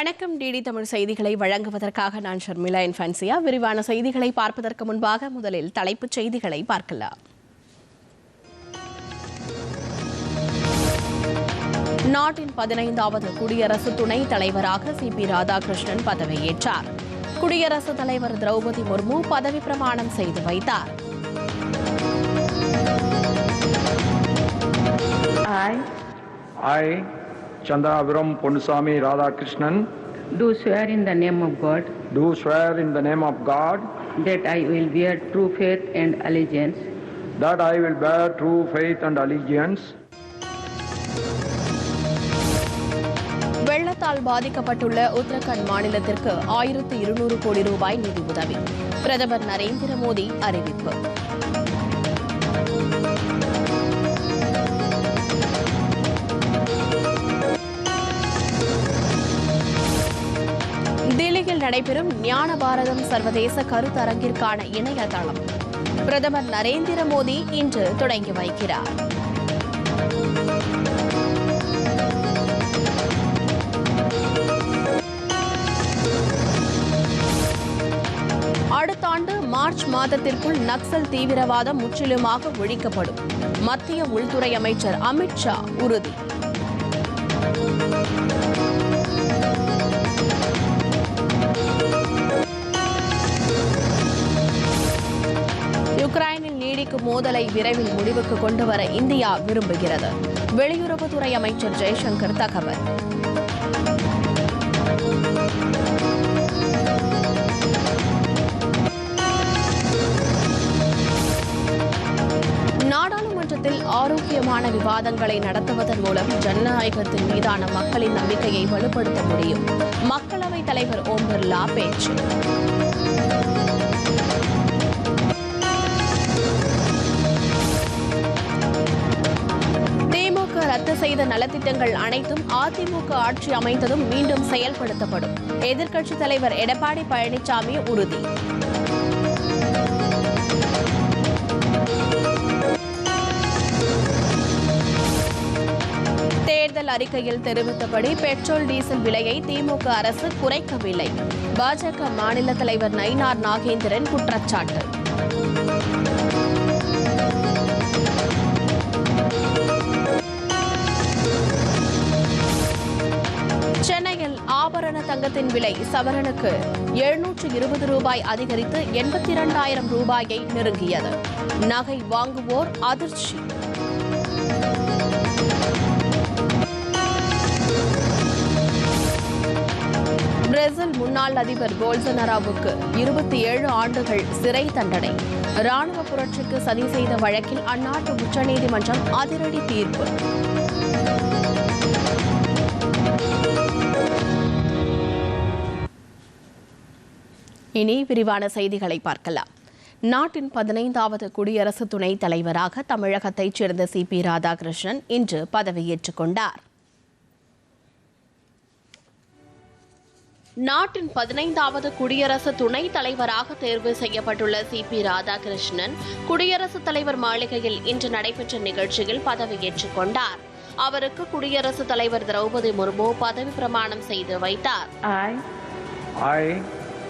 வணக்கம் டிடி தமிழ் செய்திகளை வழங்குவதற்காக நான் ஷர்மிளா இன்ஃபான்சியா. விரிவான செய்திகளை பார்ப்பதற்கு முன்பாக முதலில் தலைப்புச் செய்திகளை பார்க்கலாம். நாட்டின் பதினைந்தாவது குடியரசு துணைத் தலைவராக சி பி ராதாகிருஷ்ணன் பதவியேற்றார். குடியரசுத் தலைவர் திரௌபதி முர்மு பதவி பிரமாணம் செய்து வைத்தார். I I, Chandraviram Ponnusamy Radhakrishnan, do swear in the name of God do swear in the name of God that I will bear true faith and allegiance that I will bear true faith and allegiance வெள்ளத்தால் பாதிக்கப்பட்டுள்ள உத்தரகாண்ட் மாநிலத்திற்கு ஆயிரத்து இருநூறு கோடி ரூபாய் நிதி உதவி பிரதமர் நரேந்திர மோடி அறிவிப்பு நடைபெறும் ஞான பாரதம் சர்வதேச கருத்தரங்கிற்கான இணையதளம். பிரதமர் நரேந்திர மோடி இன்று தொடங்கி வைக்கிறார். அடுத்த ஆண்டு மார்ச் மாதத்திற்குள் நக்சல் தீவிரவாதம் முற்றிலுமாக ஒழிக்கப்படும். மத்திய உள்துறை அமைச்சர் அமித் ஷா உறுதி. மோதலை விரைவில் முடிவுக்கு கொண்டு வர இந்தியா விரும்புகிறது. வெளியுறவுத்துறை அமைச்சர் ஜெய்சங்கர் தகவல். நாடாளுமன்றத்தில் ஆரோக்கியமான விவாதங்களை நடத்துவதன் மூலம் ஜனநாயகத்தின் மீதான மக்களின் நம்பிக்கையை வலுப்படுத்த முடியும். மக்களவைத் தலைவர் ஓம் பிர்லா பேச்சு. ரத்து செய்த நலத்திட்டங்கள் அனைத்தும் அதிமுக ஆட்சி அமைந்ததும் மீண்டும் செயல்படுத்தப்படும். எதிர்க்கட்சித் தலைவர் எடப்பாடி பழனிசாமி உறுதி. தேர்தல் அறிக்கையில் தெரிவித்தபடி பெட்ரோல் டீசல் விலையை திமுக அரசு குறைக்கவில்லை. பாஜக மாநில தலைவர் நயினார் நாகேந்திரன் குற்றச்சாட்டு. ஆபரண தங்கத்தின் விலை சவரனுக்கு எழுநூற்று இருபது ரூபாய் அதிகரித்து எண்பத்தி இரண்டாயிரம் ரூபாயை நெருங்கியது. நகை வாங்குவோர் அதிர்ச்சி. பிரேசில் முன்னாள் அதிபர் போல்சனராவுக்கு இருபத்தி ஏழு ஆண்டுகள் சிறை தண்டனை. ராணுவ புரட்சிக்கு சதி செய்த வழக்கில் அந்நாட்டு உச்சநீதிமன்றம் அதிரடி தீர்ப்பு. இனி விரிவான செய்திகளை பார்க்கலாம். நாட்டின் பதினைந்தாவது குடியரசு துணைத் தலைவராக தமிழகத்தைச் சேர்ந்த சி. பி. ராதாகிருஷ்ணன் இன்று பதவியேற்றுக் கொண்டார். நாட்டின் பதினைந்தாவது குடியரசு துணைத் தலைவராக தேர்வு செய்யப்பட்டுள்ள சி. பி. ராதாகிருஷ்ணன் குடியரசுத் தலைவர் மாளிகையில் இன்று நடைபெற்ற நிகழ்ச்சியில் பதவியேற்றுக் கொண்டார். அவருக்கு குடியரசுத் தலைவர் திரௌபதி முர்மு பதவி பிரமாணம் செய்து வைத்தார்.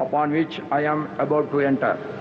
Upon which I am about to enter.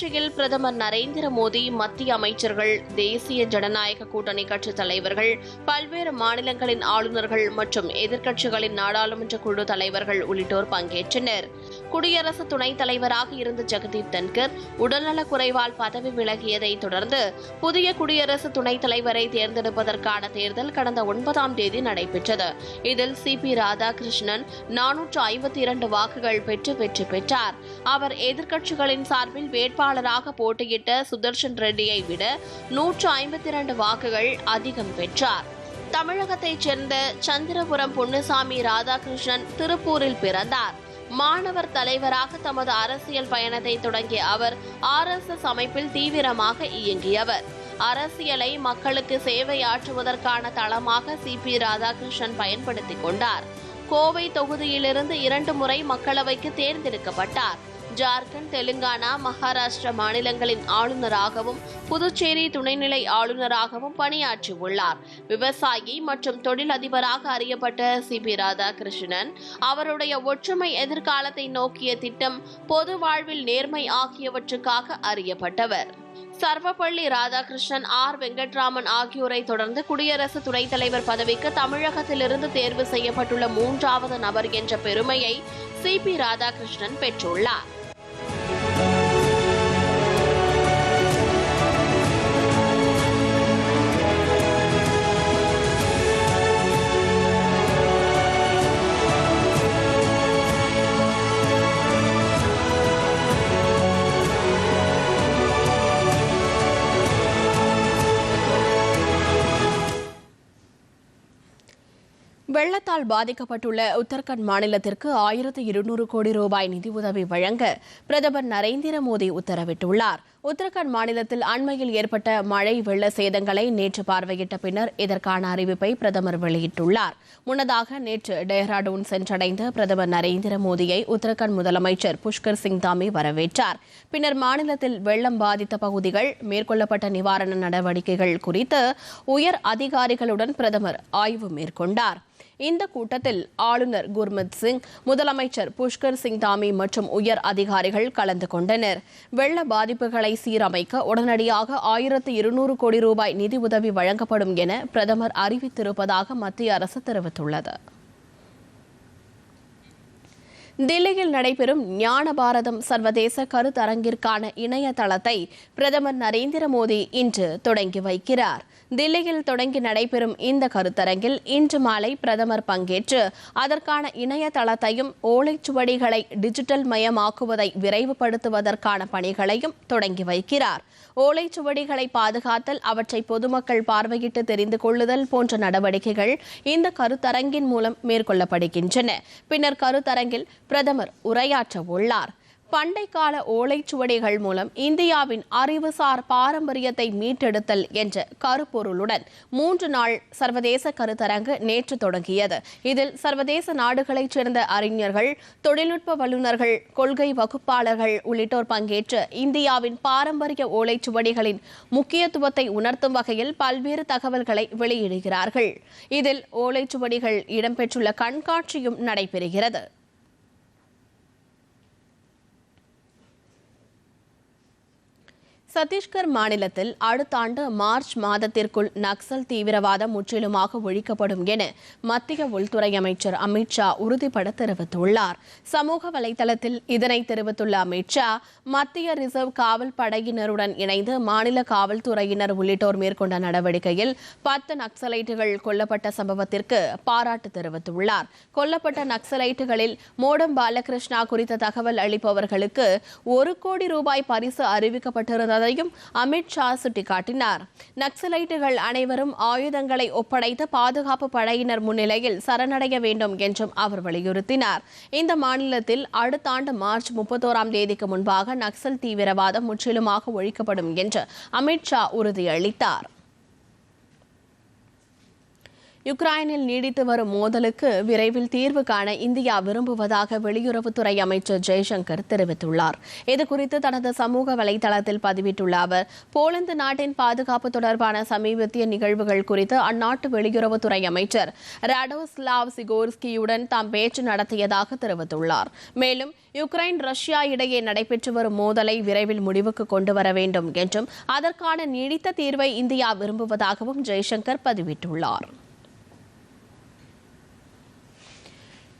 நிகழ்ச்சியில் பிரதமர் நரேந்திர மோடி மத்திய அமைச்சர்கள் தேசிய ஜனநாயக கூட்டணி கட்சி தலைவர்கள் பல்வேறு மாநிலங்களின் ஆளுநர்கள் மற்றும் எதிர்க்கட்சிகளின் நாடாளுமன்ற குழு தலைவர்கள் உள்ளிட்டோர் பங்கேற்றனர். குடியரசு துணைத் தலைவராக இருந்த ஜெகதீப் தன்கர் உடல்நலக் குறைவால் பதவி விலகியதை தொடர்ந்து புதிய குடியரசு துணைத் தலைவரை தேர்ந்தெடுப்பதற்கான தேர்தல் கடந்த ஒன்பதாம் தேதி நடைபெற்றது. இதில் சி. பி. ராதாகிருஷ்ணன் நானூற்று ஐம்பத்தி இரண்டு வாக்குகள் பெற்று வெற்றி பெற்றார். அவர் எதிர்க்கட்சிகளின் சார்பில் வேட்பாளராக போட்டியிட்ட சுதர்ஷன் ரெட்டியை விட நூற்று ஐம்பத்தி இரண்டு வாக்குகள் அதிகம் பெற்றார். தமிழகத்தைச் சேர்ந்த சந்திரபுரம் பொன்னுசாமி ராதாகிருஷ்ணன் திருப்பூரில் பிறந்தார். மாணவர் தலைவராக தமது அரசியல் பயணத்தை தொடங்கிய அவர் ஆர்எஸ்எஸ் அமைப்பில் தீவிரமாக இயங்கியவர். அரசியலை மக்களுக்கு சேவையாற்றுவதற்கான தளமாக சி பி ராதாகிருஷ்ணன் பயன்படுத்திக் கொண்டார். கோவை தொகுதியிலிருந்து இரண்டு முறை மக்களவைக்கு தேர்ந்தெடுக்கப்பட்டார். ஜார்க்கண்ட் தெலுங்கானா மகாராஷ்டிரா மாநிலங்களின் ஆளுநராகவும் புதுச்சேரி துணைநிலை ஆளுநராகவும் பணியாற்றியுள்ளார். விவசாயி மற்றும் தொழிலதிபராக அறியப்பட்ட சி. பி. ராதாகிருஷ்ணன் அவருடைய ஒற்றுமை எதிர்காலத்தை நோக்கிய திட்டம் பொது வாழ்வில் நேர்மை ஆகியவற்றுக்காக அறியப்பட்டவர். சர்வப்பள்ளி ராதாகிருஷ்ணன் ஆர். வெங்கட்ராமன் ஆகியோரை தொடர்ந்து குடியரசு துணைத் தலைவர் பதவிக்கு தமிழகத்திலிருந்து தேர்வு செய்யப்பட்டுள்ள மூன்றாவது நபர் என்ற பெருமையை சி. பி. ராதாகிருஷ்ணன் பெற்றுள்ளார். புயலால் பாதிக்கப்பட்டுள்ள உத்தரகண்ட் மாநிலத்திற்கு ஆயிரத்து இருநூறு கோடி ரூபாய் நிதியுதவி வழங்க பிரதமர் நரேந்திர மோடி உத்தரவிட்டுள்ளார். உத்தரகண்ட் மாநிலத்தில் அண்மையில் ஏற்பட்ட மழை வெள்ள சேதங்களை நேற்று பார்வையிட்ட பின்னர் இதற்கான அறிவிப்பை பிரதமர் வெளியிட்டுள்ளார். முன்னதாக நேற்று டேஹ்ராடூன் சென்றடைந்த பிரதமர் நரேந்திர மோடியை உத்தரகண்ட் முதலமைச்சர் புஷ்கர் சிங் தாமி வரவேற்றார். பின்னர் மாநிலத்தில் வெள்ளம் பாதித்த பகுதிகள் மேற்கொள்ளப்பட்ட நிவாரண நடவடிக்கைகள் குறித்து உயர் அதிகாரிகளுடன் பிரதமர் ஆய்வு மேற்கொண்டார். இந்த கூட்டத்தில் ஆளுநர் குர்மித் சிங் முதலமைச்சர் புஷ்கர் சிங் தாமி மற்றும் உயர் அதிகாரிகள் கலந்து கொண்டனர். வெள்ள பாதிப்புகளை சீரமைக்க உடனடியாக ஆயிரத்து இருநூறு கோடி ரூபாய் நிதி உதவி வழங்கப்படும் என பிரதமர் அறிவித்திருப்பதாக மத்திய அரசு தெரிவித்துள்ளது. தில்லியில் நடைபெறும் ஞான பாரதம் சர்வதேச கருத்தரங்கிற்கான இணையதளத்தை பிரதமர் நரேந்திர மோடி இன்று தொடங்கி வைக்கிறார். தில்லியில் தொடங்கி நடைபெறும் இந்த கருத்தரங்கில் இன்று மாலை பிரதமர் பங்கேற்று அதற்கான இணையதளத்தையும் ஓலைச்சுவடிகளை டிஜிட்டல் மயமாக்குவதை விரைவுபடுத்துவதற்கான பணிகளையும் தொடங்கி வைக்கிறார். ஓலைச்சுவடிகளை பாதுகாத்தல் அவற்றை பொதுமக்கள் பார்வையிட்டு தெரிந்து கொள்ளுதல் போன்ற நடவடிக்கைகள் இந்த கருத்தரங்கின் மூலம் மேற்கொள்ளப்படுகின்றன. பின்னர் கருத்தரங்கில் பிரதமர் உரையாற்ற உள்ளார் பண்டை கால ஓலைச்சுவடிகள் மூலம் இந்தியாவின் அறிவுசார் பாரம்பரியத்தை மீட்டெடுத்தல் என்ற கருப்பொருளுடன் மூன்று நாள் சர்வதேச கருத்தரங்கு நேற்று தொடங்கியது. இதில் சர்வதேச நாடுகளைச் சேர்ந்த அறிஞர்கள் தொழில்நுட்ப வல்லுநர்கள் கொள்கை வகுப்பாளர்கள் உள்ளிட்டோர் பங்கேற்று இந்தியாவின் பாரம்பரிய ஓலைச்சுவடிகளின் முக்கியத்துவத்தை உணர்த்தும் வகையில் பல்வேறு தகவல்களை வெளியிடுகிறார்கள். இதில் ஓலைச்சுவடிகள் இடம்பெற்றுள்ள கண்காட்சியும் நடைபெறுகிறது. சத்தீஸ்கர் மாநிலத்தில் அடுத்த ஆண்டு மார்ச் மாதத்திற்குள் நக்சல் தீவிரவாதம் முற்றிலுமாக ஒழிக்கப்படும் என மத்திய உள்துறை அமைச்சர் அமித்ஷா உறுதிபட தெரிவித்துள்ளார். சமூக வலைதளத்தில் இதனை தெரிவித்துள்ள அமித்ஷா மத்திய ரிசர்வ் காவல் படையினருடன் இணைந்து மாநில காவல்துறையினர் உள்ளிட்டோர் மேற்கொண்ட நடவடிக்கையில் பத்து நக்சலைட்டுகள் கொல்லப்பட்ட சம்பவத்திற்கு பாராட்டு தெரிவித்துள்ளார். கொல்லப்பட்ட நக்சலைட்டுகளில் மோடம் பாலகிருஷ்ணா குறித்த தகவல் அளிப்பவர்களுக்கு ஒரு கோடி ரூபாய் பரிசு அறிவிக்கப்பட்டிருந்தது இருப்பதையும் அமித்ஷா சுட்டிக்காட்டினார். நக்சலைட்டுகள் அனைவரும் ஆயுதங்களை ஒப்படைத்து பாதுகாப்பு படையினர் முன்னிலையில் சரணடைய வேண்டும் என்றும் அவர் வலியுறுத்தினார். இந்த மாநிலத்தில் அடுத்த ஆண்டு மார்ச் முப்பத்தோராம் தேதிக்கு முன்பாக நக்சல் தீவிரவாதம் முற்றிலுமாக ஒழிக்கப்படும் என்று அமித்ஷா உறுதியளித்தார். யுக்ரைனில் நீடித்து வரும் மோதலுக்கு விரைவில் தீர்வு காண இந்தியா விரும்புவதாக வெளியுறவுத்துறை அமைச்சர் ஜெய்சங்கர் தெரிவித்துள்ளார். இதுகுறித்து தனது சமூக வலைதளத்தில் பதிவிட்டுள்ள அவர் போலந்து நாட்டின் பாதுகாப்பு தொடர்பான சமீபத்திய நிகழ்வுகள் குறித்து அந்நாட்டு வெளியுறவுத்துறை அமைச்சர் ராடோஸ்லாவ் சிகோர்ஸ்கியுடன் தாம் பேச்சு நடத்தியதாக தெரிவித்துள்ளார். மேலும் யுக்ரைன் ரஷ்யா இடையே நடைபெற்று வரும் மோதலை விரைவில் முடிவுக்கு கொண்டு வர வேண்டும் என்றும் அதற்கான நீடித்த தீர்வை இந்தியா விரும்புவதாகவும் ஜெய்சங்கர் பதிவிட்டுள்ளார்.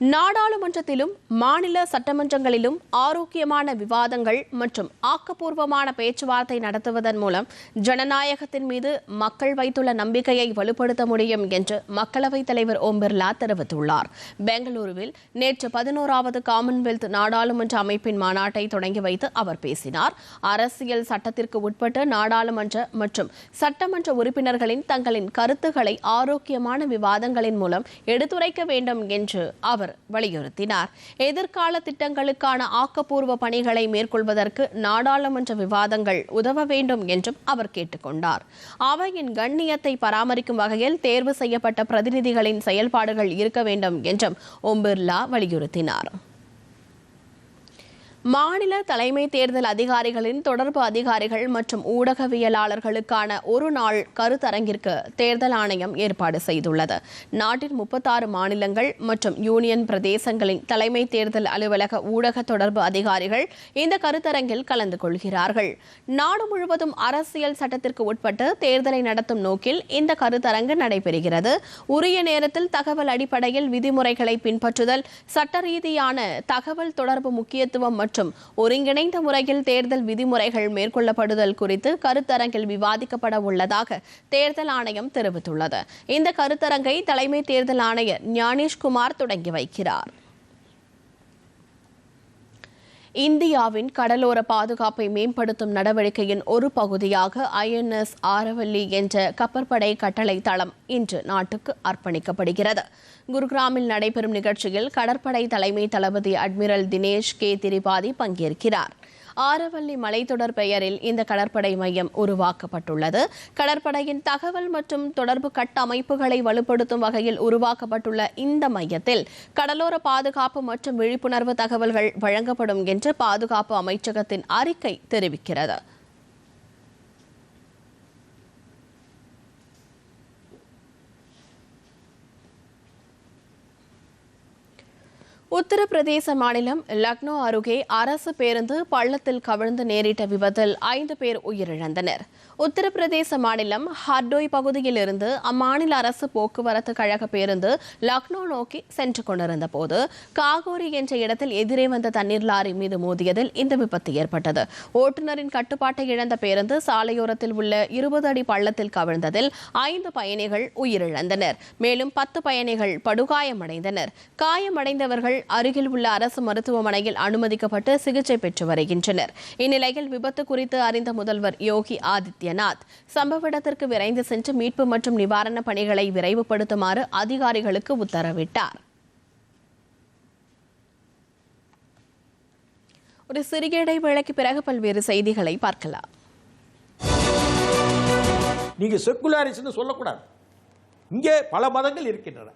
நாடாளுமன்றத்திலும் மாநில சட்டமன்றங்களிலும் ஆரோக்கியமான விவாதங்கள் மற்றும் ஆக்கப்பூர்வமான பேச்சுவார்த்தை நடத்துவதன் மூலம் ஜனநாயகத்தின் மீது மக்கள் வைத்துள்ள நம்பிக்கையை வலுப்படுத்த முடியும் என்று மக்களவைத் தலைவர் ஓம் பிர்லா தெரிவித்துள்ளார். பெங்களூருவில் நேற்று பதினோராவது காமன்வெல்த் நாடாளுமன்ற அமைப்பின் மாநாட்டை தொடங்கி வைத்து அவர் பேசினார். அரசியல் சட்டத்திற்கு உட்பட்டு நாடாளுமன்ற மற்றும் சட்டமன்ற உறுப்பினர்களின் தங்களின் கருத்துக்களை ஆரோக்கியமான விவாதங்களின் மூலம் எடுத்துரைக்க வேண்டும் என்று அவர் வலியுறுத்தினார். எதிர்கால திட்டங்களுக்கான ஆக்கப்பூர்வ பணிகளை மேற்கொள்வதற்கு நாடாளுமன்ற விவாதங்கள் உதவ வேண்டும் என்றும் அவர் கேட்டுக்கொண்டார். அவையின் கண்ணியத்தை பராமரிக்கும் வகையில் தேர்வு செய்யப்பட்ட பிரதிநிதிகளின் செயல்பாடுகள் இருக்க வேண்டும் என்றும் ஓம் பிர்லா வலியுறுத்தினார். மாநில தலைமை தேர்தல் அதிகாரிகளின் தொடர்பு அதிகாரிகள் மற்றும் ஊடகவியலாளர்களுக்கான ஒரு நாள் கருத்தரங்கிற்கு தேர்தல் ஆணையம் ஏற்பாடு செய்துள்ளது. நாட்டின் முப்பத்தாறு மாநிலங்கள் மற்றும் யூனியன் பிரதேசங்களின் தலைமை தேர்தல் அலுவலக ஊடக தொடர்பு அதிகாரிகள் இந்த கருத்தரங்கில் கலந்து கொள்கிறார்கள். நாடு முழுவதும் அரசியல் சட்டத்திற்கு உட்பட்டு தேர்தலை நடத்தும் நோக்கில் இந்த கருத்தரங்கு நடைபெறுகிறது. உரிய நேரத்தில் தகவல் அடிப்படையில் விதிமுறைகளை பின்பற்றுதல் சட்ட ரீதியான தகவல் தொடர்பு முக்கியத்துவம் மற்றும் ஒருங்கிணைந்த முறையில் தேர்தல் விதிமுறைகள் மேற்கொள்ளப்படுதல் குறித்து கருத்தரங்கில் விவாதிக்கப்பட உள்ளதாக தேர்தல் ஆணையம் தெரிவித்துள்ளது. இந்த கருத்தரங்கை தலைமை தேர்தல் ஆணையர் ஞானேஷ்குமார் தொடங்கி வைக்கிறார். இந்தியாவின் கடலோர பாதுகாப்பை மேம்படுத்தும் நடவடிக்கையின் ஒரு பகுதியாக ஐஎன்எஸ் ஆரவல்லி என்ற கப்பற்படை கட்டளை தளம் இன்று நாட்டுக்கு அர்ப்பணிக்கப்படுகிறது. குருகிராமில் நடைபெறும் நிகழ்ச்சியில் கடற்படை தலைமை தளபதி அட்மிரல் தினேஷ் கே. திரிபாதி பங்கேற்கிறார். ஆரவல்லி மலைத்தொடர் பெயரில் இந்த கடற்படை மையம் உருவாக்கப்பட்டுள்ளது. கடற்படையின் தகவல் மற்றும் தொடர்பு கட்டமைப்புகளை வலுப்படுத்தும் வகையில் உருவாக்கப்பட்டுள்ள இந்த மையத்தில் கடலோர பாதுகாப்பு மற்றும் விழிப்புணர்வு தகவல்கள் வழங்கப்படும் என்று பாதுகாப்பு அமைச்சகத்தின் அறிக்கை தெரிவிக்கிறது. உத்தரப்பிரதேச மாநிலம் லக்னோ அருகே அரசு பேருந்து பள்ளத்தில் கவிழ்ந்து நேரிட்ட விபத்தில் ஐந்து பேர் உயிரிழந்தனர். உத்தரப்பிரதேச மாநிலம் ஹர்டோய் பகுதியில் இருந்து அம்மாநில அரசு போக்குவரத்து கழக பேருந்து லக்னோ நோக்கி சென்று கொண்டிருந்த போது காகோரி என்ற இடத்தில் எதிரே வந்த தண்ணீர் லாரி மீது மோதியதில் இந்த விபத்து ஏற்பட்டது. ஓட்டுநரின் கட்டுப்பாட்டை இழந்த பேருந்து சாலையோரத்தில் உள்ள இருபது அடி பள்ளத்தில் கவிழ்ந்ததில் ஐந்து பயணிகள் உயிரிழந்தனர். மேலும் பத்து பயணிகள் படுகாயமடைந்தனர். காயமடைந்தவர்கள் அருகில் உள்ள அரசு மருத்துவமனையில் அனுமதிக்கப்பட்டு சிகிச்சை பெற்று வருகின்றனர். இந்நிலையில் விபத்து குறித்து அறிந்த முதல்வர் யோகி ஆதித்யநாத் சம்பவ இடத்திற்கு விரைந்து சென்று மீட்பு மற்றும் நிவாரணப் பணிகளை விரைவுபடுத்துமாறு அதிகாரிகளுக்கு உத்தரவிட்டார். ஒரு சிறிய இடைவேளைக்கு பிறகு பல்வேறு செய்திகளை பார்க்கலாம். நீங்கள் செக்குலாரிஸ்ட்னு சொல்லக்கூடாது. இங்கே பல மதங்கள் இருக்கின்றன.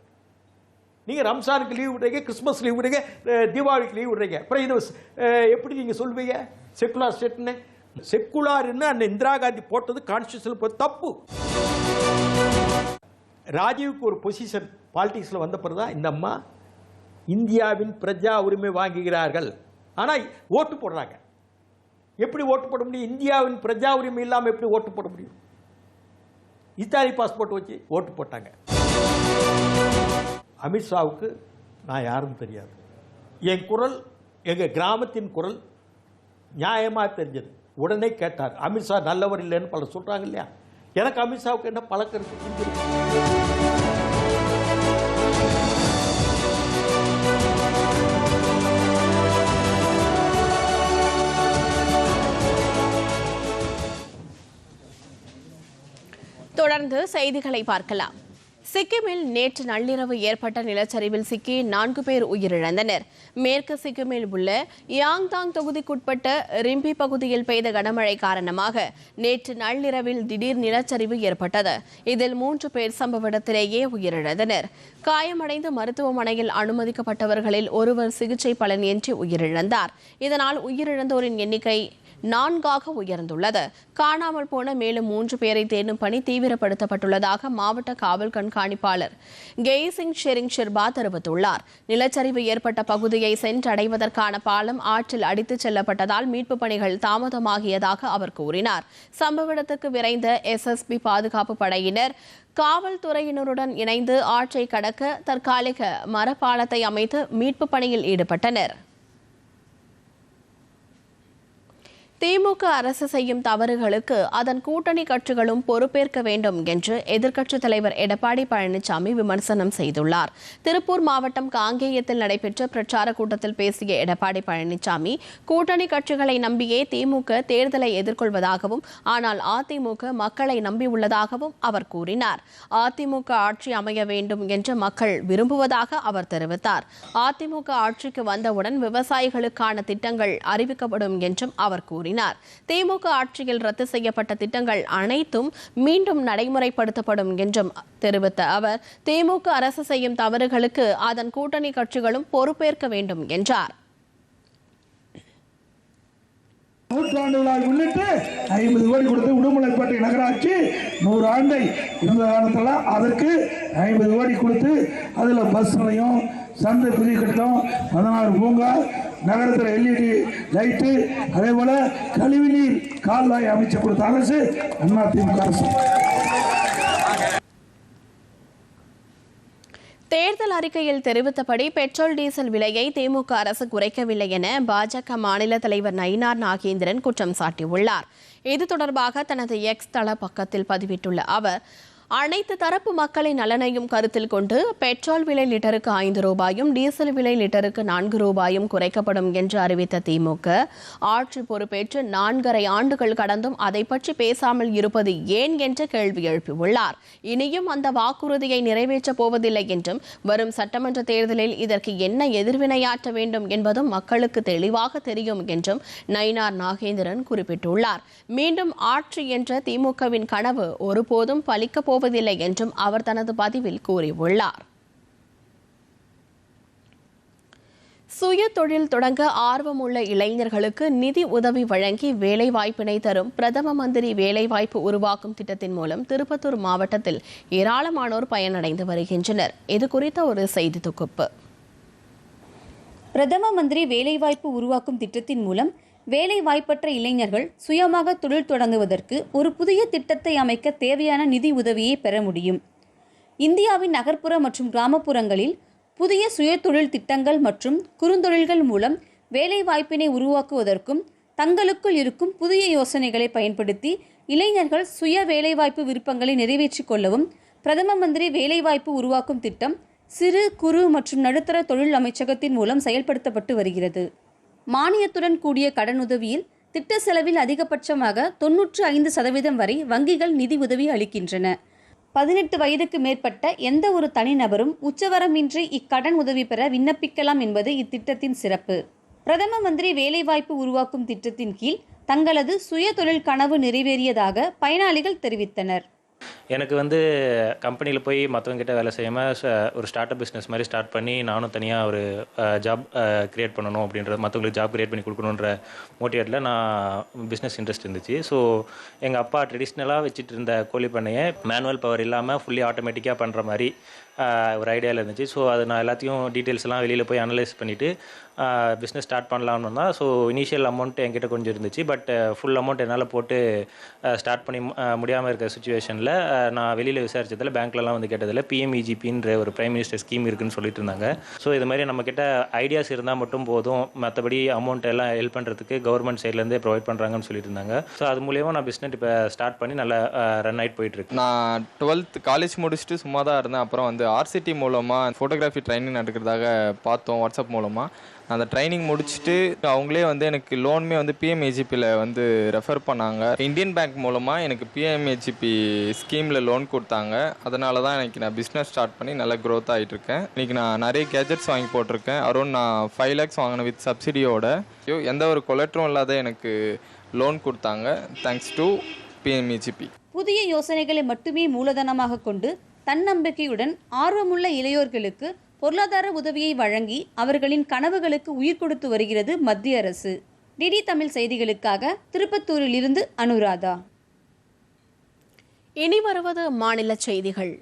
நீங்கள் ரம்சானுக்கு லீவ் விடுறீங்க கிறிஸ்மஸ் லீவ் விடுறீங்க தீபாவளிக்கு லீவ் விடுறீங்க. அப்புறம் இது எப்படி நீங்கள் சொல்வீங்க? செக்குலார் ஸ்டேட்னு செக்குலார்னு அந்த இந்திரா காந்தி போட்டது கான்ஸ்டியூஷன் தப்பு. ராஜீவுக்கு ஒரு பொசிஷன் பாலிடிக்ஸில் வந்த பிறகு தான் இந்த அம்மா இந்தியாவின் பிரஜா உரிமை வாங்குகிறார்கள். ஆனால் ஓட்டு போடுறாங்க. எப்படி ஓட்டு போட முடியும்? இந்தியாவின் பிரஜா உரிமை இல்லாமல் எப்படி ஓட்டு போட முடியும்? இத்தாலி பாஸ்போர்ட் வச்சு ஓட்டு போட்டாங்க. அமித்ஷாவுக்கு நான் யாரும் தெரியாது. என் குரல் எங்கள் கிராமத்தின் குரல் நியாயமாக தெரிஞ்சது. உடனே கேட்டார் அமித்ஷா நல்லவர் இல்லைன்னு பலர் சொல்கிறாங்க இல்லையா? எனக்கு அமித்ஷாவுக்கு என்ன பழக்கம் இருக்குது தொடர்ந்து செய்திகளை பார்க்கலாம். சிக்கிமில் நேற்று நள்ளிரவு ஏற்பட்ட நிலச்சரிவில் சிக்கி நான்கு பேர் உயிரிழந்தனர். மேற்கு சிக்கிமில் உள்ள யாங்தாங் தொகுதிக்குட்பட்ட ரிம்பி பகுதியில் பெய்த கனமழை காரணமாக நேற்று நள்ளிரவில் திடீர் நிலச்சரிவு ஏற்பட்டது. இதில் மூன்று பேர் சம்பவ இடத்திலேயே உயிரிழந்தனர். காயமடைந்து மருத்துவமனையில் அனுமதிக்கப்பட்டவர்களில் ஒருவர் சிகிச்சை பலனின்றி உயிரிழந்தார். இதனால் உயிரிழந்தோரின் எண்ணிக்கை நான்காக உயர்ந்துள்ளது. காணாமல் போன மேலும் மூன்று பேரை தேடும் பணி தீவிரப்படுத்தப்பட்டுள்ளதாக மாவட்ட காவல் கண்காணிப்பாளர் கெய்சிங் ஷெரிங் ஷெர்பா தெரிவித்துள்ளார். நிலச்சரிவு ஏற்பட்ட பகுதியை சென்றடைவதற்கான பாலம் ஆற்றில் அடித்துச் செல்லப்பட்டதால் மீட்புப் பணிகள் தாமதமாகியதாக அவர் கூறினார். சம்பவ இடத்துக்கு விரைந்த எஸ்எஸ்பி பாதுகாப்பு படையினர் காவல்துறையினருடன் இணைந்து ஆற்றை கடக்க தற்காலிக மரப்பாலத்தை அமைத்து மீட்புப் பணியில் ஈடுபட்டனர். திமுக அரசு செய்யும் தவறுகளுக்கு அதன் கூட்டணி கட்சிகளும் பொறுப்பேற்க வேண்டும் என்று எதிர்க்கட்சித் தலைவர் எடப்பாடி பழனிசாமி விமர்சனம் செய்துள்ளார். திருப்பூர் மாவட்டம் காங்கேயத்தில் நடைபெற்ற பிரச்சார கூட்டத்தில் பேசிய எடப்பாடி பழனிசாமி கூட்டணி கட்சிகளை நம்பியே திமுக தேர்தலை எதிர்கொள்வதாகவும் ஆனால் அதிமுக மக்களை நம்பியுள்ளதாகவும் அவர் கூறினார். அதிமுக ஆட்சி அமைய வேண்டும் என்று மக்கள் விரும்புவதாக அவர் தெரிவித்தார். அதிமுக ஆட்சிக்கு வந்தவுடன் விவசாயிகளுக்கான திட்டங்கள் அறிவிக்கப்படும் என்றும் அவர் கூறினார். கூறினார். திமுக ஆட்சியில் ரத்து செய்யப்பட்ட திட்டங்கள் அனைத்தும் மீண்டும் நடைமுறைப்படுத்தப்படும் என்றும் தெரிவித்த அவர் திமுக அரசு செய்யும் தவறுகளுக்கு அதன் கூட்டணி கட்சிகளும் பொறுப்பேற்க வேண்டும் என்றார். நூற்றாண்டு விழாவை முன்னிட்டு ஐம்பது கோடி கொடுத்து உடுமலைப்பேட்டை நகராட்சி நூறு ஆண்டை இருந்த காலத்தில் அதற்கு ஐம்பது கோடி கொடுத்து அதில் பஸ் நிலையம் சந்தை புதிய கட்டம் பதினாறு பூங்கா நகரத்தில் எல்இடி லைட்டு அதே போல கழிவு நீர் கால்வாய் அமைச்சு கொடுத்த அரசு அதிமுக அரசு. தேர்தல் அறிக்கையில் தெரிவித்தபடி பெட்ரோல் டீசல் விலையை திமுக அரசு குறைக்கவில்லை என பாஜக மாநில தலைவர் நயினார் நாகேந்திரன் குற்றம் சாட்டியுள்ளார். இது தொடர்பாக தனது எக்ஸ் தள பக்கத்தில் பதிவிட்டுள்ள அவர் அனைத்து தரப்பு மக்களின் நலனையும் கருத்தில் கொண்டு பெட்ரோல் விலை லிட்டருக்கு ஐந்து ரூபாயும் டீசல் விலை லிட்டருக்கு நான்கு ரூபாயும் குறைக்கப்படும் என்று அறிவித்த திமுக ஆட்சி பொறுப்பேற்று நான்கரை ஆண்டுகள் கடந்தும் அதை பற்றி பேசாமல் இருப்பது ஏன் என்ற கேள்வி எழுப்பியுள்ளார். இனியும் அந்த வாக்குறுதியை நிறைவேற்றப் போவதில்லை என்றும் வரும் சட்டமன்ற தேர்தலில் இதற்கு என்ன எதிர்வினையாற்ற வேண்டும் என்பதும் மக்களுக்கு தெளிவாக தெரியும் என்றும் நயினார் நாகேந்திரன் குறிப்பிட்டுள்ளார். மீண்டும் ஆட்சி என்ற திமுகவின் கனவு ஒருபோதும் பலிக்கப் போவதில்லை என்றும் அவர் தனது பதிவில் கூறியுள்ளார். சுய தொழில் தொடங்க ஆர்வமுள்ள இளைஞர்களுக்கு நிதி உதவி வழங்கி வேலைவாய்ப்பினை தரும் பிரதம மந்திரி வேலைவாய்ப்பு உருவாக்கும் திட்டத்தின் மூலம் திருப்பத்தூர் மாவட்டத்தில் ஏராளமானோர் பயனடைந்து வருகின்றனர். இது குறித்த ஒரு செய்தி தொகுப்பு. பிரதம மந்திரி வேலைவாய்ப்பு உருவாக்கும் திட்டத்தின் மூலம் வேலை வாய்ப்பற்ற இளைஞர்கள் சுயமாக தொழில் தொடங்குவதற்கு ஒரு புதிய திட்டத்தை அமைக்க தேவையான நிதி உதவியை பெற முடியும். இந்தியாவின் நகர்ப்புற மற்றும் கிராமப்புறங்களில் புதிய சுயதொழில் திட்டங்கள் மற்றும் குறுந்தொழில்கள் மூலம் வேலை வாய்ப்பினை உருவாக்குவதற்கும் தங்களுக்குள் இருக்கும் புதிய யோசனைகளை பயன்படுத்தி இளைஞர்கள் சுய வேலைவாய்ப்பு விருப்பங்களை நிறைவேற்றிக் கொள்ளவும் பிரதம மந்திரி வேலைவாய்ப்பு உருவாக்கும் திட்டம் சிறு குறு மற்றும் நடுத்தர தொழில் அமைச்சகத்தின் மூலம் செயல்படுத்தப்பட்டு வருகிறது. மானியத்துடன் கூடிய கடனுதவியில் திட்ட செலவில் அதிகபட்சமாக தொன்னூற்று ஐந்து சதவீதம் வரை வங்கிகள் நிதி உதவி அளிக்கின்றன. பதினெட்டு வயதுக்கு மேற்பட்ட எந்த ஒரு தனிநபரும் உச்சவரமின்றி இக்கடன் உதவி பெற விண்ணப்பிக்கலாம் என்பது இத்திட்டத்தின் சிறப்பு. பிரதம மந்திரி வேலைவாய்ப்பு உருவாக்கும் திட்டத்தின் கீழ் தங்களது சுய தொழில் கனவு நிறைவேறியதாக பயனாளிகள் தெரிவித்தனர். எனக்கு வந்து கம்பெனியில் போய் மற்றவங்ககிட்ட வேலை செய்யாமல் ஒரு ஸ்டார்ட் அப் பிஸ்னஸ் மாதிரி ஸ்டார்ட் பண்ணி நானும் தனியாக ஒரு ஜாப் க்ரியேட் பண்ணணும் அப்படின்ற மற்றவங்களுக்கு ஜாப் க்ரியேட் பண்ணி கொடுக்கணுன்ற மோட்டிவேட்டில் நான் பிஸ்னஸ் இன்ட்ரெஸ்ட் இருந்துச்சு. ஸோ எங்கள் அப்பா ட்ரெடிஷ்னலாக வச்சுட்டு இருந்த கோழி பண்ணையை மேனுவல் பவர் இல்லாமல் ஃபுல்லி ஆட்டோமேட்டிக்காக பண்ணுற மாதிரி ஒரு ஐடியாவில் இருந்துச்சு. ஸோ அது நான் எல்லாத்தையும் டீட்டெயில்ஸ் எல்லாம் வெளியில் போய் அனலைஸ் பண்ணிவிட்டு பிஸ்னஸ் ஸ்டார்ட் பண்ணலாம்னு தான் ஸோ இனிஷியல் அமௌண்ட் என்கிட்ட கொஞ்சம் இருந்துச்சு பட் ஃபுல் அமௌண்ட் என்னால் போட்டு ஸ்டார்ட் பண்ணி முடியாமல் இருக்கிற சுச்சுவேஷனில் நான் வெளியில் விசாரித்ததில் பேங்க்லலாம் வந்து கேட்டதில் பிஎம்இஜிபின்ற ஒரு பிரைம் மினிஸ்டர் ஸ்கீம் இருக்குன்னு சொல்லிட்டு இருந்தாங்க. ஸோ இது மாதிரி நம்மக்கிட்ட ஐடியாஸ் இருந்தால் மட்டும் போதும். மற்றபடி அமௌண்ட் எல்லாம் ஹெல்ப் பண்ணுறதுக்கு கவர்மெண்ட் சைட்லேருந்தே ப்ரொவைட் பண்ணுறாங்கன்னு சொல்லிட்டு இருந்தாங்க. ஸோ அது மூலியமாக நான் பிஸ்னஸ் இப்போ ஸ்டார்ட் பண்ணி நல்லா ரன் ஆகிட்டு போயிட்டுருக்கு நான் டுவெல்த் காலேஜ் முடிச்சுட்டு சும்மா தான் இருந்தேன். அப்புறம் வந்து ஆர்சிடி மூலமாக ஃபோட்டோகிராஃபி ட்ரைனிங் நடக்கிறதாக பார்த்தோம் வாட்ஸ்அப் மூலமாக அந்த ட்ரைனிங் முடிச்சுட்டு அவங்களே வந்து எனக்கு லோனுமே வந்து பிஎம்ஏஜிபியில் வந்து ரெஃபர் பண்ணாங்க. இந்தியன் பேங்க் மூலமாக எனக்கு பிஎம்ஏஜிபி ஸ்கீமில் லோன் கொடுத்தாங்க. அதனால தான் எனக்கு நான் பிஸ்னஸ் ஸ்டார்ட் பண்ணி நல்லா க்ரோத் ஆகிட்டு இருக்கேன். இன்றைக்கி நான் நிறைய கேஜெட்ஸ் வாங்கி போட்டிருக்கேன். அரௌண்ட் நான் ஃபைவ் லேக்ஸ் வாங்கினேன் வித் சப்சிடியோட ஐயோ, எந்த ஒரு கொலட்ரும் இல்லாத எனக்கு லோன் கொடுத்தாங்க. தேங்க்ஸ் டு பிஎம்ஏஜிபி புதிய யோசனைகளை மட்டுமே மூலதனமாக கொண்டு தன்னம்பிக்கையுடன் ஆர்வமுள்ள இளையோர்களுக்கு பொருளாதார உதவியை வழங்கி அவர்களின் கனவுகளுக்கு உயிர் கொடுத்து வருகிறது மத்திய அரசு. டிடி தமிழ் செய்திகளுக்காக திருப்பத்தூரிலிருந்து அனுராதா. இனி வருவது மாநில செய்திகள்.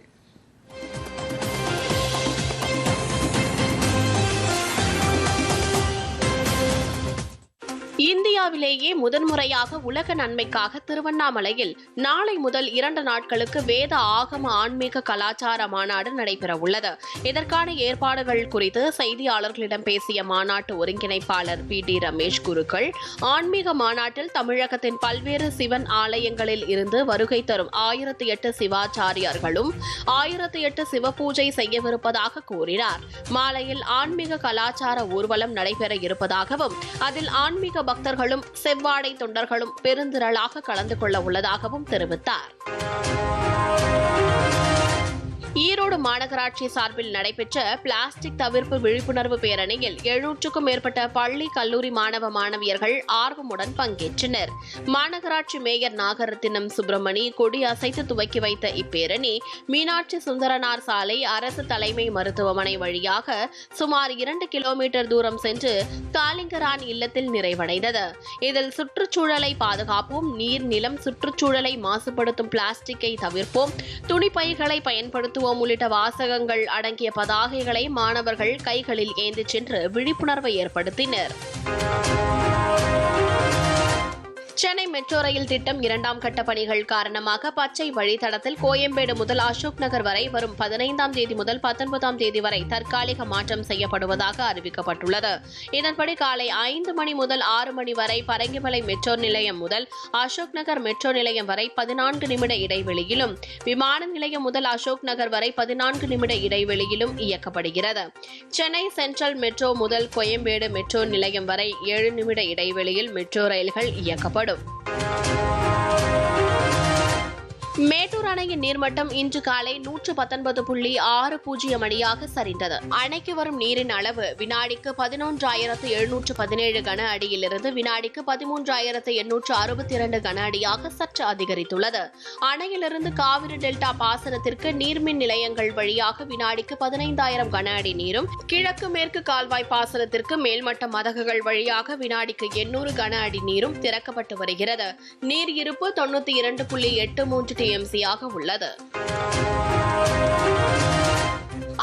இந்தியாவிலேயே முதன்முறையாக உலக நன்மைக்காக திருவண்ணாமலையில் நாளை முதல் இரண்டு நாட்களுக்கு வேத ஆகம ஆன்மீக கலாச்சார மாநாடு நடைபெற உள்ளது இதற்கான ஏற்பாடுகள் குறித்து செய்தியாளர்களிடம் பேசிய மாநாட்டு ஒருங்கிணைப்பாளர் பி டி ரமேஷ் குருக்கள் ஆன்மீக மாநாட்டில் தமிழகத்தின் பல்வேறு சிவன் ஆலயங்களில் இருந்து வருகை தரும் ஆயிரத்தி எட்டு சிவாச்சாரியார்களும் ஆயிரத்தி எட்டு சிவபூஜை செய்யவிருப்பதாக கூறினார். மாலையில் ஆன்மீக கலாச்சார ஊர்வலம் நடைபெற இருப்பதாகவும் அதில் ஆன்மீக பக்தர்களும் செவ்வாடை தொண்டர்களும் பெருந்திரளாக கலந்து கொள்ள உள்ளதாகவும் தெரிவித்தார். ஈரோடு மாநகராட்சி சார்பில் நடைபெற்ற பிளாஸ்டிக் தவிர்ப்பு விழிப்புணர்வு பேரணியில் எழுநூற்றுக்கும் மேற்பட்ட பள்ளி கல்லூரி மாணவ மாணவியர்கள் ஆர்வமுடன் பங்கேற்றனர். மாநகராட்சி மேயர் நாகரத்தினம் சுப்பிரமணி கொடி அசைத்து துவக்கி வைத்த இப்பேரணி மீனாட்சி சுந்தரனார் சாலை அரசு தலைமை மருத்துவமனை வழியாக சுமார் இரண்டு கிலோமீட்டர் தூரம் சென்று காலிங்கரான் இல்லத்தில் நிறைவடைந்தது. இதில் சுற்றுச்சூழலை பாதுகாப்போம் நீர் நிலம் சுற்றுச்சூழலை மாசுபடுத்தும் பிளாஸ்டிக்கை தவிர்ப்போம் துணிப்பைகளை பயன்படுத்தும் பயன்படுத்துவோம் உள்ளிட்ட வாசகங்கள் அடங்கிய பதாகைகளை மாணவர்கள் கைகளில் ஏந்திச் சென்று விழிப்புணர்வை ஏற்படுத்தினர். சென்னை மெட்ரோ ரயில் திட்டம் இரண்டாம் கட்ட பணிகள் காரணமாக பச்சை வழித்தடத்தில் கோயம்பேடு முதல் அசோக் நகர் வரை வரும் பதினைந்தாம் தேதி முதல் பத்தொன்பதாம் தேதி வரை தற்காலிக மாற்றம் செய்யப்படுவதாக அறிவிக்கப்பட்டுள்ளது. இதன்படி காலை ஐந்து மணி முதல் ஆறு மணி வரை பரங்கிமலை மெட்ரோ நிலையம் முதல் அசோக் நகர் மெட்ரோ நிலையம் வரை பதினான்கு நிமிட இடைவெளியிலும் விமான நிலையம் முதல் அசோக் நகர் வரை பதினான்கு நிமிட இடைவெளியிலும் இயக்கப்படுகிறது. சென்னை சென்ட்ரல் மெட்ரோ முதல் கோயம்பேடு மெட்ரோ நிலையம் வரை ஏழு நிமிட இடைவெளியில் மெட்ரோ ரயில்கள் இயக்கப்படும். Fernando. மேட்டூர் அணையின் நீர்மட்டம் இன்று காலை நூற்று பத்தொன்பது புள்ளி ஆறு பூஜ்ஜியம் அடியாக சரிந்தது. அணைக்கு வரும் நீரின் அளவு வினாடிக்கு பதினொன்றாயிரத்து எழுநூற்று பதினேழு கன அடியிலிருந்து வினாடிக்கு பதிமூன்றாயிரத்து எண்ணூற்று அறுபத்தி இரண்டு கன அடியாக சற்று அதிகரித்துள்ளது. அணையிலிருந்து காவிரி டெல்டா பாசனத்திற்கு நீர்மின் நிலையங்கள் வழியாக வினாடிக்கு பதினைந்தாயிரம் கன அடி நீரும் கிழக்கு மேற்கு கால்வாய் பாசனத்திற்கு மேல்மட்ட மதகுகள் வழியாக வினாடிக்கு எண்ணூறு கன அடி நீரும் திறக்கப்பட்டு வருகிறது. நீர் இருப்பு தொண்ணூத்தி இரண்டு புள்ளி எட்டு மூன்று டிஎம்சியாக உள்ளது.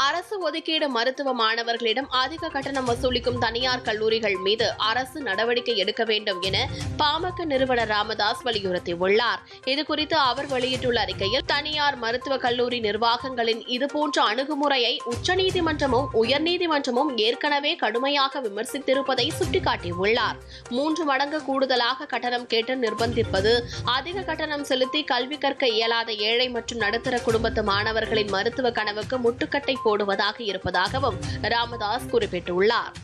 அரசு ஒதுக்கீடு மருத்துவ மாணவர்களிடம் அதிக கட்டணம் வசூலிக்கும் தனியார் கல்லூரிகள் மீது அரசு நடவடிக்கை எடுக்க வேண்டும் என பாமக நிறுவனர் ராமதாஸ் வலியுறுத்தியுள்ளார். இதுகுறித்து அவர் வெளியிட்டுள்ள அறிக்கையில் தனியார் மருத்துவக் கல்லூரி நிர்வாகங்களின் இதுபோன்ற அணுகுமுறையை உச்சநீதிமன்றமும் உயர்நீதிமன்றமும் ஏற்கனவே கடுமையாக விமர்சித்திருப்பதை சுட்டிக்காட்டியுள்ளார். மூன்று மடங்கு கூடுதலாக கட்டணம் கேட்டு நிர்பந்திப்பது அதிக கட்டணம் செலுத்தி கல்வி கற்க இயலாத ஏழை மற்றும் நடுத்தர குடும்பத்து மாணவர்களின் மருத்துவ கனவுக்கு முட்டுக்கட்டை போடுவதாக இருப்பதாகவும் ராமதாஸ் குறிப்பிட்டுள்ளார்.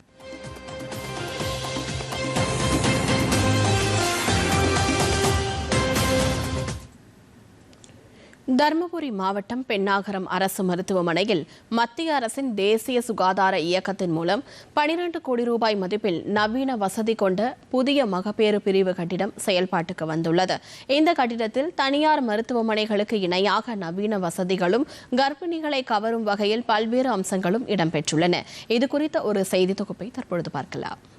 தருமபுரி மாவட்டம் பெண்ணாகரம் அரசு மருத்துவமனையில் மத்திய அரசின் தேசிய சுகாதார இயக்கத்தின் மூலம் பனிரெண்டு கோடி ரூபாய் மதிப்பில் நவீன வசதி கொண்ட புதிய மகப்பேறு பிரிவு கட்டிடம் செயல்பாட்டுக்கு வந்துள்ளது. இந்த கட்டிடத்தில் தனியார் மருத்துவமனைகளுக்கு இணையாக நவீன வசதிகளும் கர்ப்பிணிகளை கவரும் வகையில் பல்வேறு அம்சங்களும் இடம்பெற்றுள்ளன. இதுகுறித்த ஒரு செய்தி தொகுப்பை தற்பொழுது பார்க்கலாம்.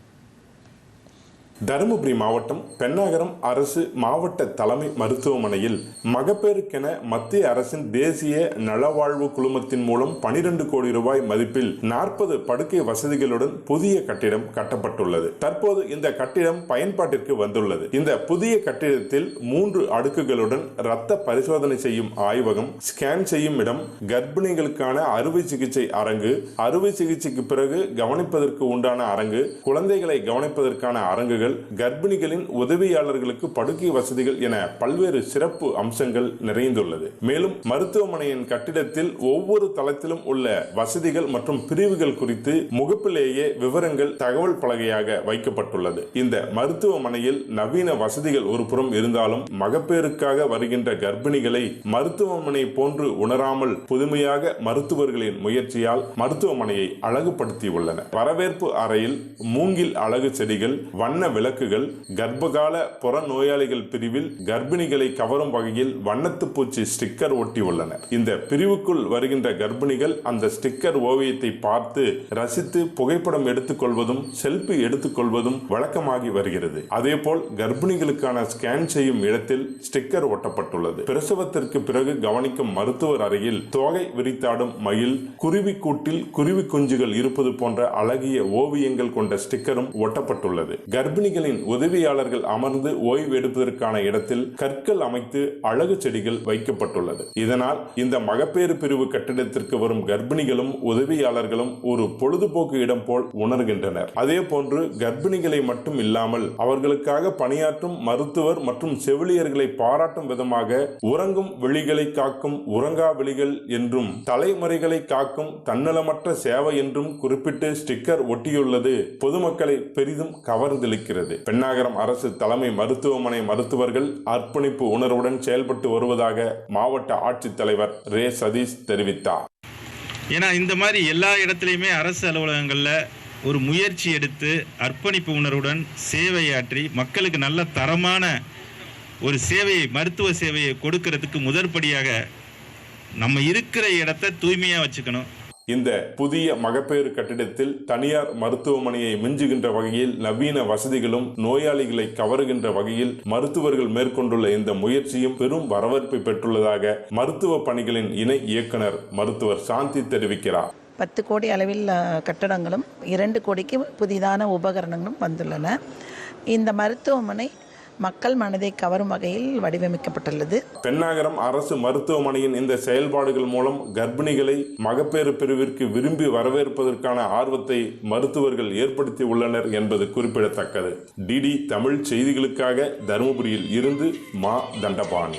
தருமபுரி மாவட்டம் பெண்ணாகரம் அரசு மாவட்ட தலைமை மருத்துவமனையில் மகப்பேறுக்கென மத்திய அரசின் தேசிய நலவாழ்வு குழுமத்தின் மூலம் பனிரெண்டு கோடி ரூபாய் மதிப்பில் நாற்பது படுக்கை வசதிகளுடன் புதிய கட்டிடம் கட்டப்பட்டுள்ளது. தற்போது இந்த கட்டிடம் பயன்பாட்டிற்கு வந்துள்ளது. இந்த புதிய கட்டிடத்தில் மூன்று அடுக்குகளுடன் இரத்த பரிசோதனை செய்யும் ஆய்வகம் ஸ்கேன் செய்யும் இடம் கர்ப்பிணிகளுக்கான அறுவை சிகிச்சை அரங்கு அறுவை சிகிச்சைக்கு பிறகு கவனிப்பதற்கு உண்டான அரங்கு குழந்தைகளை கவனிப்பதற்கான அரங்குகள் கர்ப்பிணிகளின் உதவியாளர்களுக்கு படுக்கை வசதிகள் என பல்வேறு சிறப்பு அம்சங்கள் நிறைந்துள்ளது. மேலும் மருத்துவமனையின் கட்டிடத்தில் ஒவ்வொரு தளத்திலும் உள்ள வசதிகள் மற்றும் பிரிவுகள் குறித்து முகப்பிலேயே விவரங்கள் தகவல் பலகையாக வைக்கப்பட்டுள்ளது. இந்த மருத்துவமனையில் நவீன வசதிகள் ஒரு புறம் இருந்தாலும் மகப்பேறுக்காக வருகின்ற கர்ப்பிணிகளை மருத்துவமனை போன்று உணராமல் புதுமையாக மருத்துவர்களின் முயற்சியால் மருத்துவமனையை அழகுபடுத்தியுள்ளனர். வரவேற்பு அறையில் மூங்கில் அழகு செடிகள் வண்ண விளக்குகள் கர்ப்பகால புற நோயாளிகள் பிரிவில் கர்ப்பிணிகளை கவரும் வகையில் வண்ணத்து பூச்சி ஸ்டிக்கர் ஒட்டியுள்ளனர் இந்த பிரிவுக்குள் வருகின்ற கர்ப்பிணிகள் அந்த ஸ்டிக்கர் ஓவியத்தை பார்த்து ரசித்து புகைப்படம் எடுத்துக்கொள்வதும் செல்ஃபி எடுத்துக்கொள்வதும் வழக்கமாகி வருகிறது. அதேபோல் கர்ப்பிணிகளுக்கான ஸ்கேன் செய்யும் இடத்தில் ஸ்டிக்கர் ஒட்டப்பட்டுள்ளது. பிரசவத்திற்கு பிறகு கவனிக்கும் மருத்துவர் அறையில் தோகை விரித்தாடும் மயில் குருவி கூட்டில் குருவி குஞ்சுகள் இருப்பது போன்ற அழகிய ஓவியங்கள் கொண்ட ஸ்டிக்கரும் ஒட்டப்பட்டுள்ளது. கர்ப்பிணிகளின் உதவியாளர்கள் அமர்ந்து ஓய்வு எடுப்பதற்கான இடத்தில் கற்கள் அமைத்து அழகு செடிகள் வைக்கப்பட்டுள்ளது. இதனால் இந்த மகப்பேறு பிரிவு கட்டிடத்திற்கு வரும் கர்ப்பிணிகளும் உதவியாளர்களும் ஒரு பொழுதுபோக்கு இடம் போல் உணர்கின்றனர். அதே போன்று கர்ப்பிணிகளை மட்டும் இல்லாமல் அவர்களுக்காக பணியாற்றும் மருத்துவர் மற்றும் செவிலியர்களை பாராட்டும் விதமாக உறங்கும் விழிகளை காக்கும் உறங்கா விழிகள் என்றும் தலைமுறைகளை காக்கும் தன்னலமற்ற சேவை என்றும் குறிப்பிட்டு ஸ்டிக்கர் ஒட்டியுள்ளது. பொதுமக்களை பெரிதும் கவர்ந்திழுக்கிறது. பெண்ணாகரம் அரசு தலைமை மருத்துவமனை மருத்துவர்கள் அர்ப்பணிப்பு உணர்வுடன் செயல்பட்டு வருவதாக மாவட்ட ஆட்சித்தலைவர் ரே. சதீஷ் தெரிவித்தார். ஏன்னா இந்த மாதிரி எல்லா இடத்துலையுமே அரசு அலுவலகங்களில் ஒரு முயற்சி எடுத்து அர்ப்பணிப்பு உணர்வுடன் சேவையாற்றி மக்களுக்கு நல்ல தரமான ஒரு சேவையை மருத்துவ சேவையை கொடுக்கறதுக்கு முதற்படியாக நம்ம இருக்கிற இடத்த தூய்மையாக வச்சுக்கணும். இந்த புதிய மகப்பேறு கட்டிடத்தில் தனியார் மருத்துவமனையை மிஞ்சுகின்ற வகையில் நவீன வசதிகளும் நோயாளிகளை கவருகின்ற வகையில் மருத்துவர்கள் மேற்கொண்டுள்ள இந்த முயற்சியும் பெரும் வரவேற்பை பெற்றுள்ளதாக மருத்துவ பணிகளின் இணை இயக்குனர் மருத்துவர் சாந்தி தெரிவிக்கிறார். பத்து கோடி அளவில் கட்டடங்களும் இரண்டு கோடிக்கு புதிதான உபகரணங்களும் வந்துள்ளன. இந்த மருத்துவமனை மக்கள் மனதை கவரும் வகையில் வடிவமைக்கப்பட்டுள்ளது. பெண்ணாகரம் அரசு மருத்துவமனையின் இந்த செயல்பாடுகள் மூலம் கர்ப்பிணிகளை மகப்பேறு பிரிவிற்கு விரும்பி வரவேற்பதற்கான ஆர்வத்தை மருத்துவர்கள் ஏற்படுத்தி உள்ளனர் என்பது குறிப்பிடத்தக்கது. டிடி தமிழ் செய்திகளுக்காக தருமபுரியில் இருந்து மா தண்டபாணி.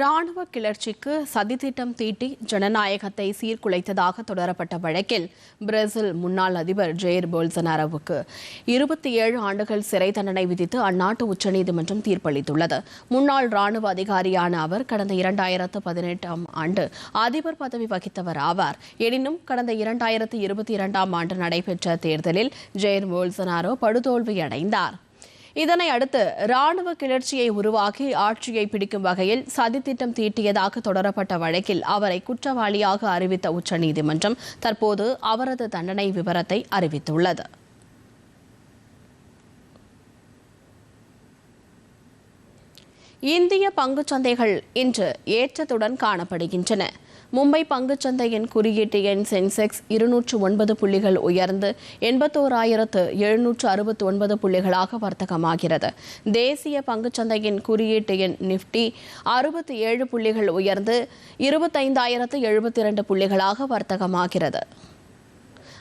ராணுவ கிளர்ச்சிக்கு சதித்திட்டம் தீட்டி ஜனநாயகத்தை சீர்குலைத்ததாக தொடரப்பட்ட வழக்கில் பிரேசில் முன்னாள் அதிபர் ஜெயர் போல்சனாரோவுக்கு இருபத்தி ஏழு ஆண்டுகள் சிறை தண்டனை விதித்து அந்நாட்டு உச்சநீதிமன்றம் தீர்ப்பளித்துள்ளது. முன்னாள் ராணுவ அதிகாரியான அவர் கடந்த இரண்டாயிரத்து பதினெட்டாம் ஆண்டு அதிபர் பதவி வகித்தவர் ஆவார். எனினும் கடந்த இரண்டாயிரத்து இருபத்தி இரண்டாம் ஆண்டு நடைபெற்ற தேர்தலில் ஜெயர் போல்சனாரோ படுதோல்வியடைந்தார். இதனை அடுத்து ராணுவ கிளர்ச்சியை உருவாக்கி ஆட்சியை பிடிக்கும் வகையில் சதித்திட்டம் தீட்டியதாக தொடரப்பட்ட வழக்கில் அவரை குற்றவாளியாக அறிவித்த உச்சநீதிமன்றம் தற்போது அவரது தண்டனை விவரத்தை அறிவித்துள்ளது. இந்திய பங்குச்சந்தைகள் இன்று ஏற்றத்துடன் காணப்படுகின்றன. மும்பை பங்குச்சந்தையின் குறியீட்டு எண் சென்செக்ஸ் இருநூற்று ஒன்பது புள்ளிகள் உயர்ந்து எண்பத்தோராயிரத்து எழுநூற்று அறுபத்தி ஒன்பது புள்ளிகளாக வர்த்தகமாகிறது. தேசிய பங்குச்சந்தையின் குறியீட்டு எண் நிப்டி அறுபத்தி ஏழு புள்ளிகள் உயர்ந்து இருபத்தைந்தாயிரத்து எழுபத்தி இரண்டு புள்ளிகளாக வர்த்தகமாகிறது.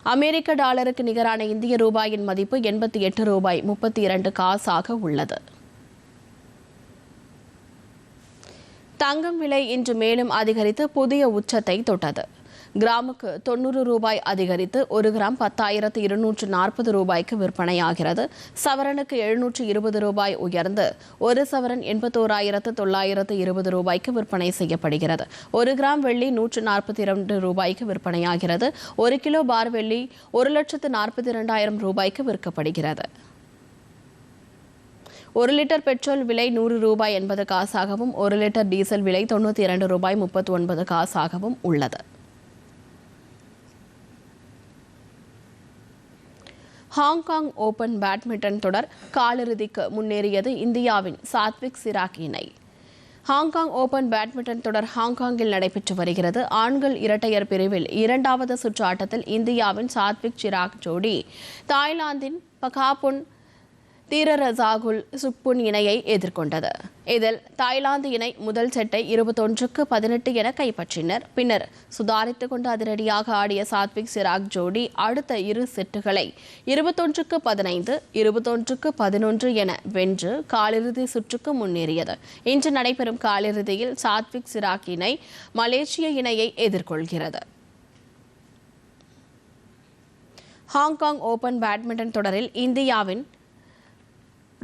அமெரிக்க டாலருக்கு நிகரான இந்திய ரூபாயின் மதிப்பு எண்பத்தி எட்டு ரூபாய் முப்பத்தி இரண்டு காசாக உள்ளது. தங்கம் விலை இன்று மேலும் அதிகரித்து புதிய உச்சத்தை தொட்டது. கிராமுக்கு தொண்ணூறு ரூபாய் அதிகரித்து ஒரு கிராம் பத்தாயிரத்து இருநூற்று நாற்பது ரூபாய்க்கு விற்பனையாகிறது. சவரனுக்கு எழுநூற்று இருபது ரூபாய் உயர்ந்து ஒரு சவரன் எண்பத்தோராயிரத்து தொள்ளாயிரத்து இருபது ரூபாய்க்கு விற்பனை செய்யப்படுகிறது. ஒரு கிராம் வெள்ளி நூற்று நாற்பத்தி இரண்டு ரூபாய்க்கு விற்பனையாகிறது. ஒரு கிலோ பார் வெள்ளி ஒரு லட்சத்து நாற்பத்தி இரண்டாயிரம் ரூபாய்க்கு விற்கப்படுகிறது. ஒரு லிட்டர் பெட்ரோல் விலை நூறு ரூபாய் எண்பது காசாகவும் ஒரு லிட்டர் டீசல் விலை தொண்ணூற்றி இரண்டு ரூபாய் முப்பத்தி ஒன்பது காசாகவும் உள்ளது. ஹாங்காங் ஓபன் பேட்மிண்டன் தொடர் காலிறுதிக்கு முன்னேறியது இந்தியாவின் சாத்விக் சிராக் இணை. ஹாங்காங் ஓபன் பேட்மிண்டன் தொடர் ஹாங்காங்கில் நடைபெற்று வருகிறது. ஆண்கள் இரட்டையர் பிரிவில் இரண்டாவது சுற்று ஆட்டத்தில் இந்தியாவின் சாத்விக் சிராக் ஜோடி தாய்லாந்தின் பகாபுன் தீரரசாகுல் சுக்புன் இணையை எதிர்கொண்டது. இதில் தாய்லாந்து இணை முதல் செட்டை இருபத்தொன்றுக்கு பதினெட்டு என கைப்பற்றினர். பின்னர் சுதாரித்துக் கொண்டு அதிரடியாக ஆடிய சாத்விக் சிராக் ஜோடி அடுத்த இரு செட்டுகளை இருபத்தொன்றுக்கு பதினைந்து இருபத்தொன்றுக்கு பதினொன்று என வென்று காலிறுதி சுற்றுக்கு முன்னேறியது. இன்று நடைபெறும் காலிறுதியில் சாத்விக் சிராக் இணை மலேசிய இணையை எதிர்கொள்கிறது. ஹாங்காங் ஓபன் பேட்மிண்டன் தொடரில் இந்தியாவின்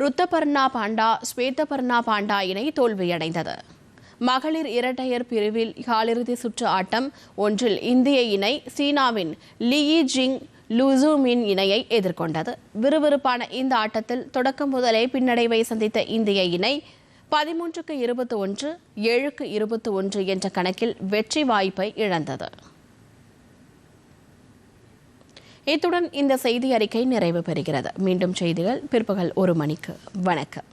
ருத்தபர்ணா பாண்டா ஸ்வேதபர்ணா பாண்டா இணை தோல்வியடைந்தது. மகளிர் இரட்டையர் பிரிவில் காலிறுதி சுற்று ஆட்டம் ஒன்றில் இந்திய இணை சீனாவின் லியி ஜிங் லூசூமின் இணையை எதிர்கொண்டது. விறுவிறுப்பான இந்த ஆட்டத்தில் தொடக்கம் முதலே பின்னடைவை சந்தித்த இந்திய இணை பதிமூன்றுக்கு இருபத்தி ஒன்று ஏழுக்கு இருபத்தி ஒன்று என்ற கணக்கில் வெற்றி வாய்ப்பை இழந்தது. இத்துடன் இந்த செய்தி அறிக்கை நிறைவு பெறுகிறது. மீண்டும் செய்திகள் பிற்பகல் ஒரு மணிக்கு. வணக்கம்.